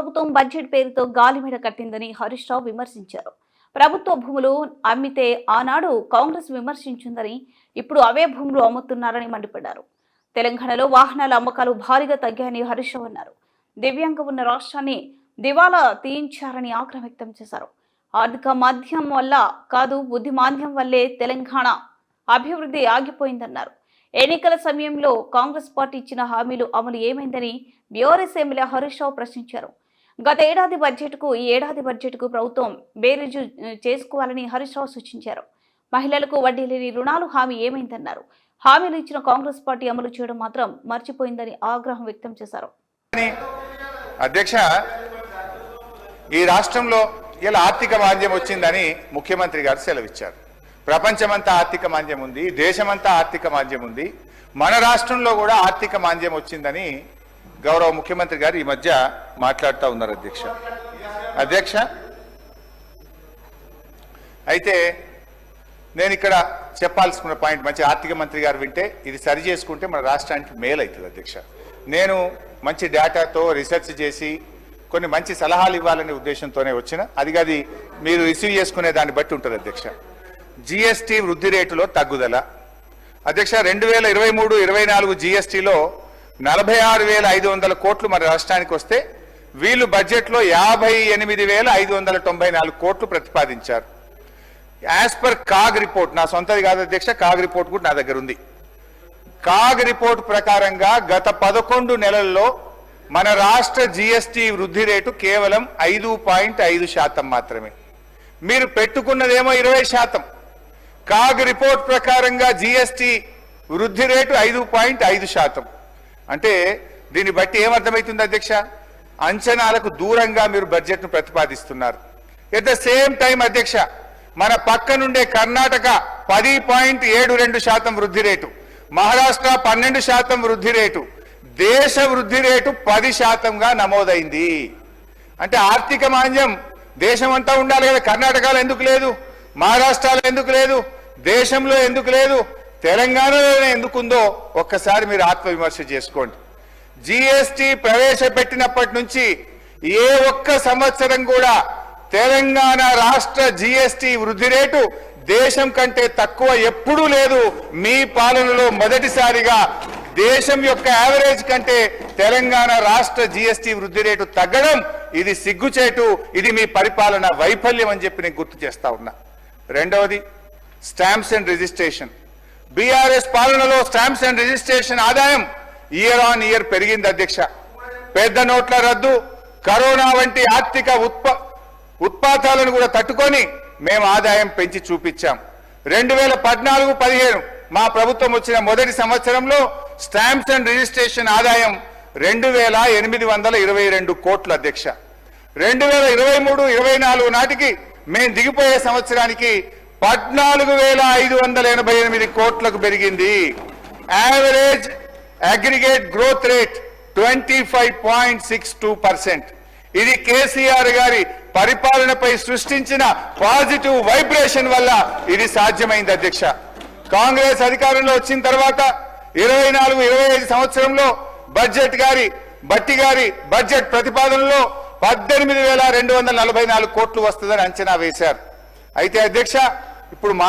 ప్రభుత్వం బడ్జెట్ పేరుతో గాలిమేడ కట్టిందని హరీష్ రావు విమర్శించారు. ప్రభుత్వ భూములు అమ్మితే ఆనాడు కాంగ్రెస్ విమర్శించిందని ఇప్పుడు అవే భూములు అమ్ముతున్నారని మండిపడ్డారు. తెలంగాణలో వాహనాల అమ్మకాలు భారీగా తగ్గాయని హరీష్ రావు అన్నారు. దివ్యాంగ ఉన్న రాష్ట్రాన్ని దివాలా తీయించారని ఆగ్రహం వ్యక్తం చేశారు. ఆర్థిక మాధ్యం వల్ల కాదు బుద్ధి మాంద్యం వల్లే తెలంగాణ అభివృద్ధి ఆగిపోయిందన్నారు. ఎన్నికల సమయంలో కాంగ్రెస్ పార్టీ ఇచ్చిన హామీలు అమలు ఏమైందని బీఆర్ఎస్ ఎమ్మెల్యే హరీష్ రావు ప్రశ్నించారు. గత ఏడాది బడ్జెట్కు ఈ ఏడాది బడ్జెట్కు ప్రభుత్వం బేరీజు చేసుకోవాలని హరీష్ రావు సూచించారు. మహిళలకు వడ్డీ లేని రుణాలు హామీ ఏమైందన్నారు. హామీలు ఇచ్చిన కాంగ్రెస్ పార్టీ అమలు చేయడం మాత్రం మర్చిపోయిందని ఆగ్రహం వ్యక్తం చేశారు. అధ్యక్ష ఈ రాష్ట్రంలో ఇలా ఆర్థిక మాంద్యం వచ్చిందని ముఖ్యమంత్రి గారు సెలవిచ్చారు. ప్రపంచమంతా ఆర్థిక మాంద్యం ఉంది దేశమంతా ఆర్థిక మాంద్యం ఉంది. మన రాష్ట్రంలో కూడా ఆర్థిక మాంద్యం వచ్చిందని గౌరవ ముఖ్యమంత్రి గారు ఈ మధ్య మాట్లాడుతూ ఉన్నారు అధ్యక్ష. అధ్యక్ష అయితే నేను ఇక్కడ చెప్పాల్సిన పాయింట్ మంచి ఆర్థిక మంత్రి గారు వింటే ఇది సరి చేసుకుంటే మన రాష్ట్రానికి మేలు అవుతుంది అధ్యక్ష. నేను మంచి డేటాతో రీసెర్చ్ చేసి కొన్ని మంచి సలహాలు ఇవ్వాలనే ఉద్దేశంతోనే వచ్చిన. అది అది మీరు రిసీవ్ చేసుకునే దాన్ని బట్టి ఉంటుంది అధ్యక్ష. జిఎస్టీ వృద్ధి రేటులో తగ్గుదల. అధ్యక్ష రెండు వేల ఇరవై మూడు ఇరవై నాలుగు జిఎస్టీలో నలభై ఆరు వేల ఐదు వందల కోట్లు మన రాష్ట్రానికి వస్తే వీళ్ళు బడ్జెట్లో యాభై ఎనిమిది వేల ఐదు వందల తొంభై నాలుగు కోట్లు ప్రతిపాదించారు. యాజ్ పర్ కాగ్ రిపోర్ట్ నా సొంతది కాదు అధ్యక్ష కాగ్ రిపోర్ట్ కూడా నా దగ్గర ఉంది. కాగ్ రిపోర్ట్ ప్రకారంగా గత పదకొండు నెలల్లో మన రాష్ట్ర జిఎస్టి వృద్ధి రేటు కేవలం ఐదు పాయింట్ ఐదు శాతం మాత్రమే. మీరు పెట్టుకున్నదేమో ఇరవై శాతం. కాగ్ రిపోర్ట్ ప్రకారంగా జిఎస్టి వృద్ధి రేటు ఐదు పాయింట్ ఐదు శాతం. అంటే దీన్ని బట్టి ఏమర్థమవుతుంది అధ్యక్ష? అంచనాలకు దూరంగా మీరు బడ్జెట్ను ప్రతిపాదిస్తున్నారు. ఎట్ ద సేమ్ టైం అధ్యక్ష మన పక్కనుండే కర్ణాటక పది పాయింట్ ఏడు రెండు శాతం వృద్ధి రేటు మహారాష్ట్ర పన్నెండు శాతం వృద్ధి రేటు దేశ వృద్ధి రేటు పది శాతంగా నమోదైంది. అంటే ఆర్థిక మాంద్యం దేశం అంతా ఉండాలి కదా కర్ణాటకలో ఎందుకు లేదు మహారాష్ట్రలో ఎందుకు లేదు దేశంలో ఎందుకు లేదు తెలంగాణలోనే ఎందుకుందో ఒక్కసారి మీరు ఆత్మవిమర్శ చేసుకోండి. జిఎస్టి ప్రవేశపెట్టినప్పటి నుంచి ఏ ఒక్క సంవత్సరం కూడా తెలంగాణ రాష్ట్ర జిఎస్టి వృద్ధి రేటు దేశం కంటే తక్కువ ఎప్పుడూ లేదు. మీ పాలనలో మొదటిసారిగా దేశం యొక్క యావరేజ్ కంటే తెలంగాణ రాష్ట్ర జిఎస్టి వృద్ధి రేటు తగ్గడం ఇది సిగ్గుచేటు ఇది మీ పరిపాలన వైఫల్యం అని చెప్పి నేను గుర్తు చేస్తా ఉన్నా. రెండవది స్టాంప్స్ అండ్ రిజిస్ట్రేషన్. బీఆర్ఎస్ పాలనలో స్టాంప్స్ అండ్ రిజిస్ట్రేషన్ ఆదాయం ఇయర్ ఆన్ ఇయర్ పెరిగింది అధ్యక్ష. పెద్ద నోట్ల రద్దు కరోనా వంటి ఆర్థిక ఉత్ప ఉత్పాతాలను కూడా తట్టుకొని మేము ఆదాయం పెంచి చూపించాం. రెండు వేల పద్నాలుగు పదిహేను మా ప్రభుత్వం వచ్చిన మొదటి సంవత్సరంలో స్టాంప్స్ అండ్ రిజిస్ట్రేషన్ ఆదాయం రెండు వేల ఎనిమిది వందల ఇరవై రెండు కోట్ల అధ్యక్ష. రెండు వేల ఇరవై మూడు ఇరవై నాలుగు నాటికి మేము దిగిపోయే సంవత్సరానికి పద్నాలుగు వేల ఐదు వందల ఎనభై ఎనిమిది కోట్లకు పెరిగింది. Average aggregate growth rate twenty five point six two percent ఇది కేసీఆర్ గారి పరిపాలనపై సృష్టించిన పాజిటివ్ వైబ్రేషన్ వల్ల ఇది సాధ్యమైంది అధ్యక్ష. కాంగ్రెస్ అధికారంలో వచ్చిన తర్వాత ఇరవై నాలుగు ఇరవై ఐదు సంవత్సరంలో బడ్జెట్ గారి బట్టి గారి బడ్జెట్ ప్రతిపాదనలో పద్దెనిమిది వేల రెండు వందల నలభై నాలుగు కోట్లు వస్తుందని అంచనా వేశారు. అయితే అధ్యక్ష ఇప్పుడు మా